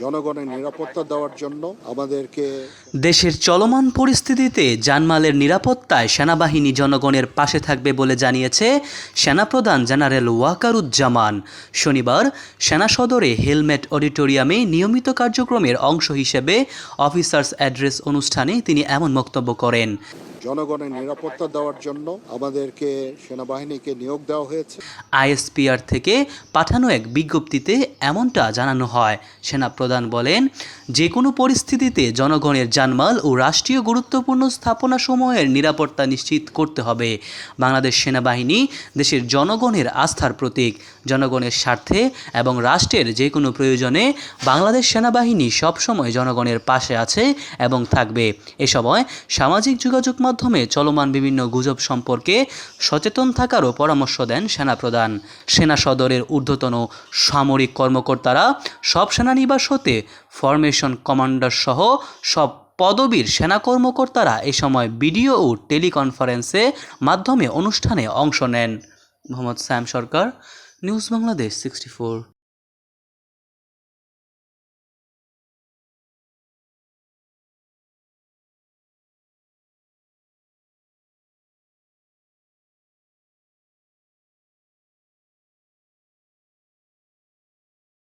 জনগণের নিরাপত্তা দেওয়ার জন্য আমাদেরকে দেশের চলমান পরিস্থিতিতে জানমালের নিরাপত্তায় সেনাবাহিনী জনগণের পাশে থাকবে বলে জানিয়েছে সেনাপ্রধান জেনারেল ওয়াকারুজ্জামান। শনিবার সেনা সদরে হেলমেট অডিটোরিয়ামে নিয়মিত কার্যক্রমের অংশ হিসেবে অফিসার্স অ্যাড্রেস অনুষ্ঠানে তিনি এমন বক্তব্য করেন। জনগণের নিরাপত্তা দেওয়ার জন্য আমাদেরকে সেনাবাহিনীকে নিয়োগ দেওয়া হয়েছে। আইএসপিআর থেকে পাঠানো এক বিজ্ঞপ্তিতে এমনটা জানানো হয়। সেনাপ্রধান বলেন যে কোনো পরিস্থিতিতে জনগণের জানমাল ও রাষ্ট্রীয় গুরুত্বপূর্ণ স্থাপনাসমূহের নিরাপত্তা নিশ্চিত করতে হবে। বাংলাদেশ সেনাবাহিনী দেশের জনগণের আস্থার প্রতীক। জনগণের স্বার্থে এবং রাষ্ট্রের যে কোনো প্রয়োজনে বাংলাদেশ সেনাবাহিনী সবসময় জনগণের পাশে আছে এবং থাকবে। এ সময় সামাজিক যোগাযোগ মাধ্যমে চলমান বিভিন্ন গুজব সম্পর্কে সচেতন থাকারও পরামর্শ দেন সেনাপ্রধান। সেনা সদরের ঊর্ধ্বতন সামরিক কর্মকর্তারা সব সেনানিবাস হতে ফরমেশন কমান্ডার সহ সব পদবীর সেনা কর্মকর্তারা এ সময় ভিডিও ও টেলিকনফারেন্সে মাধ্যমে অনুষ্ঠানে অংশ নেন। Mohammad Sam Sarkar, news Bangladesh sixty